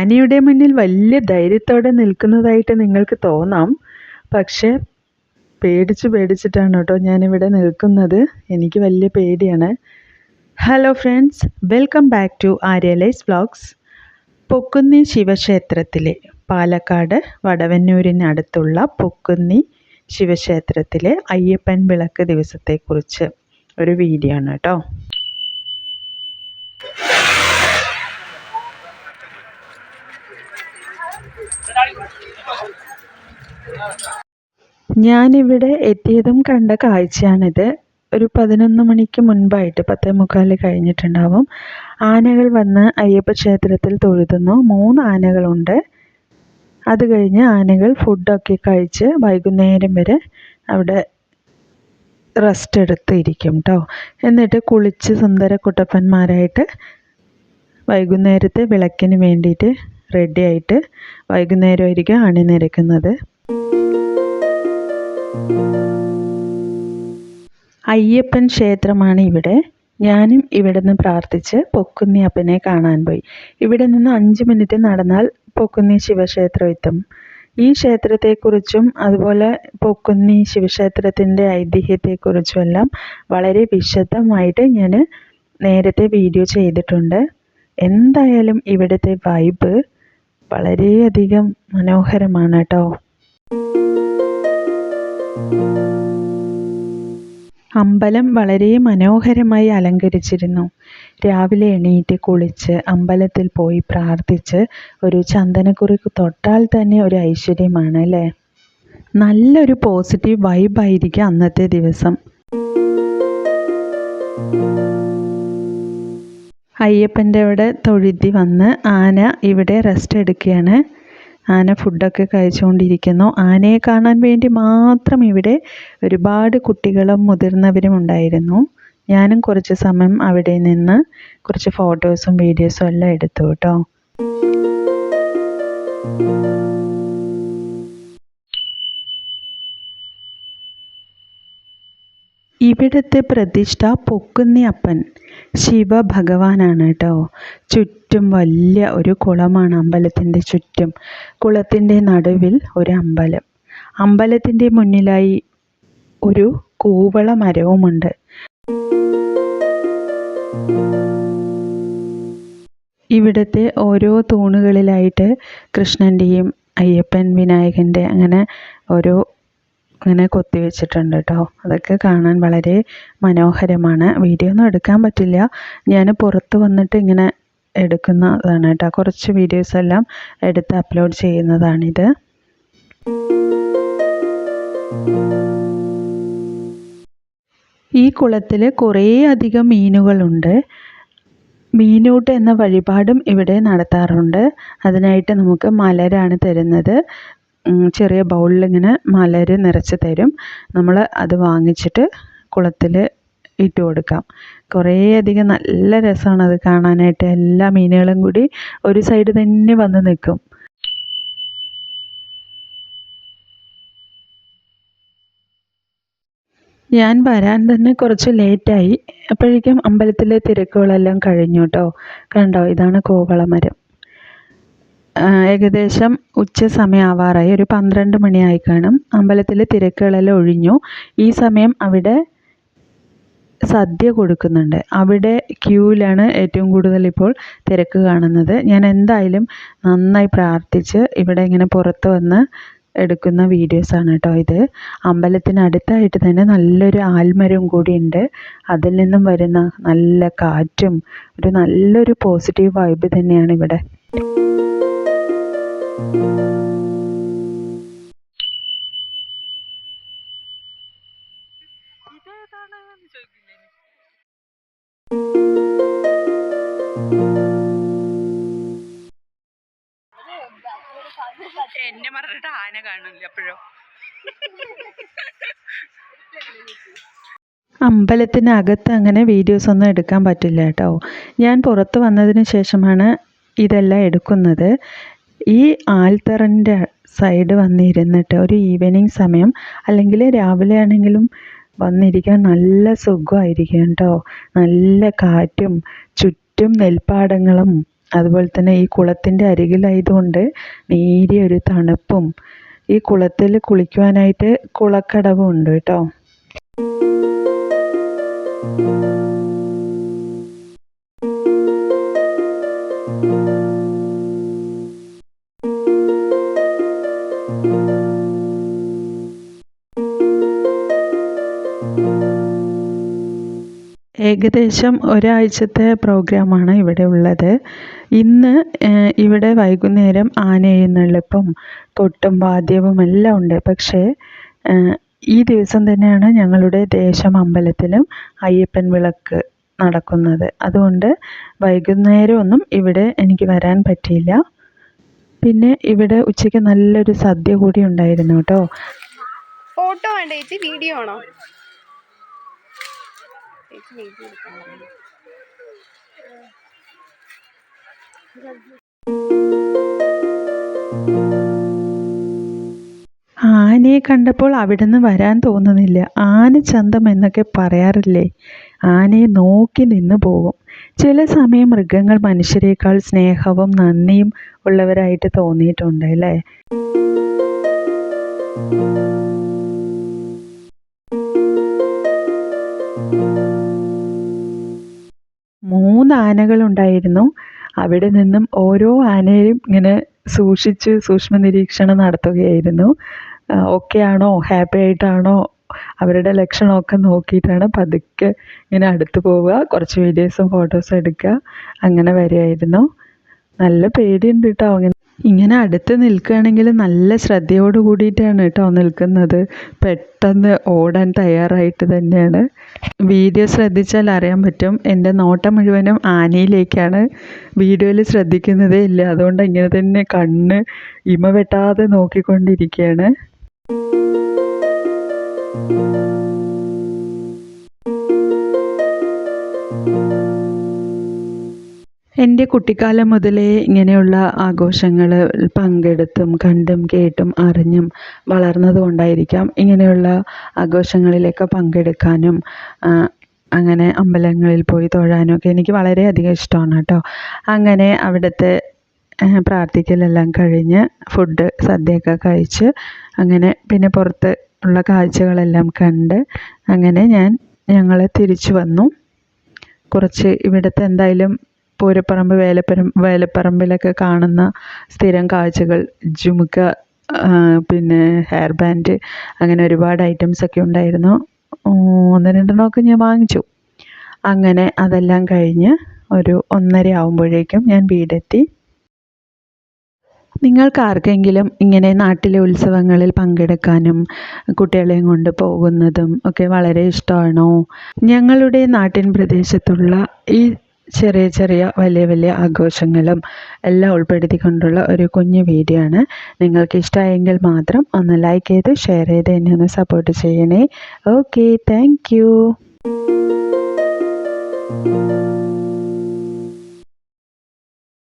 ആനയുടെ മുന്നിൽ വലിയ ധൈര്യത്തോടെ നിൽക്കുന്നതായിട്ട് നിങ്ങൾക്ക് തോന്നാം. പക്ഷേ പേടിച്ച് പേടിച്ചിട്ടാണ് കേട്ടോ ഞാനിവിടെ നിൽക്കുന്നത്. എനിക്ക് വലിയ പേടിയാണ്. Hello friends welcome back to ആര്യലൈസ് vlogs Pokkunni ശിവക്ഷേത്രത്തിലെ പാലക്കാട് വടവന്നൂരിനടുത്തുള്ള പൊക്കുന്നി ശിവക്ഷേത്രത്തിലെ അയ്യപ്പൻ വിളക്ക് ദിവസത്തെക്കുറിച്ച് ഒരു വീഡിയോ ആണ് കേട്ടോ. ഞാനിവിടെ എത്തിയതും കണ്ട കാഴ്ചയാണിത്. ഒരു പതിനൊന്ന് മണിക്ക് മുൻപായിട്ട് പത്തേ മുക്കാൽ കഴിഞ്ഞിട്ടുണ്ടാവും. ആനകൾ വന്ന് അയ്യപ്പ ക്ഷേത്രത്തിൽ തൊഴുതുന്നു. മൂന്ന് ആനകളുണ്ട്. അത് കഴിഞ്ഞ് ആനകൾ ഫുഡൊക്കെ കഴിച്ച് വൈകുന്നേരം വരെ അവിടെ റെസ്റ്റ് എടുത്തിരിക്കും കേട്ടോ എന്നിട്ട് കുളിച്ച് സുന്ദര കുട്ടപ്പന്മാരായിട്ട് വൈകുന്നേരത്തെ വിളക്കിന് വേണ്ടിയിട്ട് റെഡി ആയിട്ട് വൈകുന്നേരമായിരിക്കും അണിനിരക്കുന്നത് അയ്യപ്പൻ ക്ഷേത്രമാണ് ഇവിടെ. ഞാനും ഇവിടെ നിന്ന് പ്രാർത്ഥിച്ച് പൊക്കുന്നി അപ്പനെ കാണാൻ പോയി. ഇവിടെ നിന്ന് അഞ്ച് മിനിറ്റ് നടന്നാൽ പൊക്കുന്നി ശിവക്ഷേത്രം എത്തും ഈ ക്ഷേത്രത്തെക്കുറിച്ചും അതുപോലെ പൊക്കുന്നി ശിവക്ഷേത്രത്തിന്റെ ഐതിഹ്യത്തെക്കുറിച്ചും എല്ലാം വളരെ വിശദമായിട്ട് ഞാൻ നേരത്തെ വീഡിയോ ചെയ്തിട്ടുണ്ട്. എന്തായാലും ഇവിടുത്തെ വൈബ് വളരെയധികം മനോഹരമാണ് കേട്ടോ. അമ്പലം വളരെ മനോഹരമായി അലങ്കരിച്ചിരുന്നു. രാവിലെ എണീറ്റ് കുളിച്ച് അമ്പലത്തിൽ പോയി പ്രാർത്ഥിച്ച് ഒരു ചന്ദനക്കുറി തൊട്ടാൽ തന്നെ ഒരു ഐശ്വര്യമാണ് അല്ലേ? നല്ലൊരു പോസിറ്റീവ് വൈബായിരിക്കും അന്നത്തെ ദിവസം. അയ്യപ്പന്റെ അവിടെ തൊഴുതി വന്ന് ആന ഇവിടെ റെസ്റ്റ് എടുക്കുകയാണ്. ആന ഫുഡൊക്കെ കഴിച്ചുകൊണ്ടിരിക്കുന്നു. ആനയെ കാണാൻ വേണ്ടി മാത്രം ഇവിടെ ഒരുപാട് കുട്ടികളും മുതിർന്നവരും ഉണ്ടായിരുന്നു. ഞാനും കുറച്ച് സമയം അവിടെ നിന്ന് കുറച്ച് ഫോട്ടോസും വീഡിയോസും എല്ലാം എടുത്തു കേട്ടോ. ഇവിടുത്തെ പ്രതിഷ്ഠ പൊക്കുന്നിയപ്പൻ ശിവഭഗവാനാണ് കേട്ടോ. ചുറ്റും വലിയ ഒരു കുളമാണ് അമ്പലത്തിന്റെ ചുറ്റും. കുളത്തിന്റെ നടുവിൽ ഒരു അമ്പലം. അമ്പലത്തിന്റെ മുന്നിലായി ഒരു കൂവള മരവുമുണ്ട് ഇവിടുത്തെ ഓരോ തൂണുകളിലായിട്ട് കൃഷ്ണന്റെയും അയ്യപ്പൻ വിനായകന്റെ അങ്ങനെ ഓരോ ഇങ്ങനെ കൊത്തി വെച്ചിട്ടുണ്ട് കേട്ടോ അതൊക്കെ കാണാൻ വളരെ മനോഹരമാണ്. വീഡിയോ ഒന്നും എടുക്കാൻ പറ്റില്ല. ഞാൻ പുറത്ത് വന്നിട്ട് ഇങ്ങനെ എടുക്കുന്നതാണ് കേട്ടോ കുറച്ച് വീഡിയോസ് എല്ലാം എടുത്ത് അപ്ലോഡ് ചെയ്യുന്നതാണിത്. ഈ കുളത്തിൽ കുറേ അധികം മീനുകളുണ്ട്. മീനൂട്ട് എന്ന വഴിപാടും ഇവിടെ നടത്താറുണ്ട്. അതിനായിട്ട് നമുക്ക് മലരാണ് തരുന്നത്. ചെറിയ ബൗളിൽ ഇങ്ങനെ മലര് നിറച്ച് തരും. നമ്മൾ അത് വാങ്ങിച്ചിട്ട് കുളത്തിൽ ഇട്ട് കൊടുക്കാം. കുറേയധികം നല്ല രസമാണ് അത് കാണാനായിട്ട്. എല്ലാ മീനുകളും കൂടി ഒരു സൈഡ് തന്നെ വന്ന് നിൽക്കും ഞാൻ വരാൻ തന്നെ കുറച്ച് ലേറ്റായി അപ്പോഴേക്കും അമ്പലത്തിലെ തിരക്കുകളെല്ലാം കഴിഞ്ഞു കേട്ടോ കണ്ടോ? ഇതാണ് കോവളമരം. ഏകദേശം ഉച്ച സമയമാവാറായി ഒരു പന്ത്രണ്ട് മണിയായി കാണും. അമ്പലത്തിൽ തിരക്കുകളെല്ലാം ഒഴിഞ്ഞു. ഈ സമയം അവിടെ സദ്യ കൊടുക്കുന്നുണ്ട്. അവിടെ ക്യൂവിലാണ് ഏറ്റവും കൂടുതൽ ഇപ്പോൾ തിരക്ക് കാണുന്നത്. ഞാൻ എന്തായാലും നന്നായി പ്രാർത്ഥിച്ച് ഇവിടെ ഇങ്ങനെ പുറത്ത് വന്ന് എടുക്കുന്ന വീഡിയോസാണ് കേട്ടോ ഇത്. അമ്പലത്തിനടുത്തായിട്ട് തന്നെ നല്ലൊരു ആൽമരവും കൂടിയുണ്ട് അതിൽ നിന്നും വരുന്ന നല്ല കാറ്റും ഒരു നല്ലൊരു പോസിറ്റീവ് വൈബ് തന്നെയാണ് ഇവിടെ. പറഞ്ഞിട്ട് ആന കാണില്ല അപ്പോഴോ അമ്പലത്തിനകത്ത് അങ്ങനെ വീഡിയോസ് ഒന്നും എടുക്കാൻ പറ്റില്ല കേട്ടോ. ഞാൻ പുറത്ത് വന്നതിന് ശേഷമാണ് ഇതെല്ലാം എടുക്കുന്നത്. ഈ ആൽത്തറിന്റെ സൈഡ് വന്നിരുന്നിട്ട് ഒരു ഈവനിങ് സമയം അല്ലെങ്കിൽ രാവിലെ ആണെങ്കിലും വന്നിരിക്കാൻ നല്ല സുഖമായിരിക്കും കേട്ടോ. നല്ല കാറ്റും ചുറ്റും നെൽപ്പാടങ്ങളും അതുപോലെ തന്നെ ഈ കുളത്തിന്റെ അരികിലായതുകൊണ്ട് നേരിയ ഒരു തണുപ്പും ഈ കുളത്തിൽ കുളിക്കുവാനായിട്ട് കുളക്കടവും ഉണ്ട് കേട്ടോ. ഏകദേശം ഒരാഴ്ചത്തെ പ്രോഗ്രാമാണ് ഇവിടെ ഉള്ളത്. ഇന്ന് ഇവിടെ വൈകുന്നേരം ആനയെഴുന്നള്ളിപ്പും കൊട്ടും വാദ്യവും എല്ലാം ഉണ്ട്. പക്ഷേ ഈ ദിവസം തന്നെയാണ് ഞങ്ങളുടെ ദേശം അമ്പലത്തിലും അയ്യപ്പൻ വിളക്ക് നടക്കുന്നത്. അതുകൊണ്ട് വൈകുന്നേരമൊന്നും ഇവിടെ എനിക്ക് വരാൻ പറ്റിയില്ല. പിന്നെ ഇവിടെ ഉച്ചയ്ക്ക് നല്ലൊരു സദ്യ കൂടി ഉണ്ടായിരുന്നു കേട്ടോ. ഫോട്ടോ വേണ്ട ചേച്ചി വീഡിയോ ആണോ ചേച്ചി എഴുതി ആനയെ കണ്ടപ്പോൾ അവിടെ നിന്ന് വരാൻ തോന്നുന്നില്ല. ആനച്ചന്തം എന്നൊക്കെ പറയാറില്ലേ? ആനയെ നോക്കി നിന്ന് പോകും. ചില സമയം മൃഗങ്ങൾ മനുഷ്യരെക്കാൾ സ്നേഹവും നന്ദിയും ഉള്ളവരായിട്ട് തോന്നിയിട്ടുണ്ട് അല്ലേ? ആനകളുണ്ടായിരുന്നു. അവിടെ നിന്നും ഓരോ ആനയും ഇങ്ങനെ സൂക്ഷിച്ച് സൂക്ഷ്മ നിരീക്ഷണം നടത്തുകയായിരുന്നു. ഓക്കെ ആണോ ഹാപ്പി ആയിട്ടാണോ? അവരുടെ ലക്ഷണമൊക്കെ നോക്കിയിട്ടാണ് പതുക്കെ ഇങ്ങനെ അടുത്ത് പോവുക. കുറച്ച് വീഡിയോസും ഫോട്ടോസും എടുക്കുക. അങ്ങനെ വരികയായിരുന്നു നല്ല പേടിയുണ്ട് കേട്ടോ അങ്ങനെ ഇങ്ങനെ അടുത്ത് നിൽക്കുകയാണെങ്കിൽ നല്ല ശ്രദ്ധയോട് കൂടിയിട്ടാണ് കേട്ടോ നിൽക്കുന്നത്. പെട്ടെന്ന് ഓടാൻ തയ്യാറായിട്ട് തന്നെയാണ്. വീഡിയോ ശ്രദ്ധിച്ചാൽ അറിയാൻ പറ്റും. എന്റെ നോട്ടം മുഴുവനും ആനയിലേക്കാണ് വീഡിയോയിൽ ശ്രദ്ധിക്കുന്നതേ. ഇല്ല അതുകൊണ്ട് ഇങ്ങനെ തന്നെ കണ്ണ് ഇമ വെട്ടാതെ നോക്കിക്കൊണ്ടിരിക്കുകയാണ്. എന്റെ കുട്ടിക്കാലം മുതലേ ഇങ്ങനെയുള്ള ആഘോഷങ്ങൾ പങ്കെടുത്തും കണ്ടും കേട്ടും അറിഞ്ഞും വളർന്നതുകൊണ്ടായിരിക്കാം ഇങ്ങനെയുള്ള ആഘോഷങ്ങളിലൊക്കെ പങ്കെടുക്കാനും അങ്ങനെ അമ്പലങ്ങളിൽ പോയി തൊഴാനും ഒക്കെ എനിക്ക് വളരെയധികം ഇഷ്ടമാണ് കേട്ടോ. അങ്ങനെ അവിടുത്തെ പ്രാർത്ഥിക്കലെല്ലാം കഴിഞ്ഞ് ഫുഡ് സദ്യയൊക്കെ കഴിച്ച് അങ്ങനെ പിന്നെ പുറത്ത് ഉള്ള കാഴ്ചകളെല്ലാം കണ്ട് അങ്ങനെ ഞാൻ ഞങ്ങളെ തിരിച്ചു വന്നു. കുറച്ച് ഇവിടുത്തെ എന്തായാലും പൂരപ്പറമ്പ് വേലപ്പരം വേലപ്പറമ്പിലൊക്കെ കാണുന്ന സ്ഥിരം കാഴ്ചകൾ. ജുമുക്ക പിന്നെ ഹെയർ ബാൻഡ് അങ്ങനെ ഒരുപാട് ഐറ്റംസ് ഒക്കെ ഉണ്ടായിരുന്നു. ഒന്ന് രണ്ടെണ്ണമൊക്കെ ഞാൻ വാങ്ങിച്ചു. അങ്ങനെ അതെല്ലാം കഴിഞ്ഞ് ഒരു ഒന്നര ആകുമ്പോഴേക്കും ഞാൻ വീടെത്തി. നിങ്ങൾക്ക് ആർക്കെങ്കിലും ഇങ്ങനെ നാട്ടിലെ ഉത്സവങ്ങളിൽ പങ്കെടുക്കാനും കുട്ടികളെയും കൊണ്ട് പോകുന്നതും ഒക്കെ വളരെ ഇഷ്ടമാണോ? ഞങ്ങളുടെ നാട്ടിൻ പ്രദേശത്തുള്ള ഈ ചെറിയ ചെറിയ വലിയ വലിയ ആഘോഷങ്ങളും എല്ലാം ഉൾപ്പെടുത്തിക്കൊണ്ടുള്ള ഒരു കുഞ്ഞു വീഡിയോ ആണ്. നിങ്ങൾക്ക് ഇഷ്ടമായെങ്കിൽ മാത്രം ഒന്ന് ലൈക്ക് ചെയ്ത് ഷെയർ ചെയ്ത് എന്നെ ഒന്ന് സപ്പോർട്ട് ചെയ്യണേ. Okay thank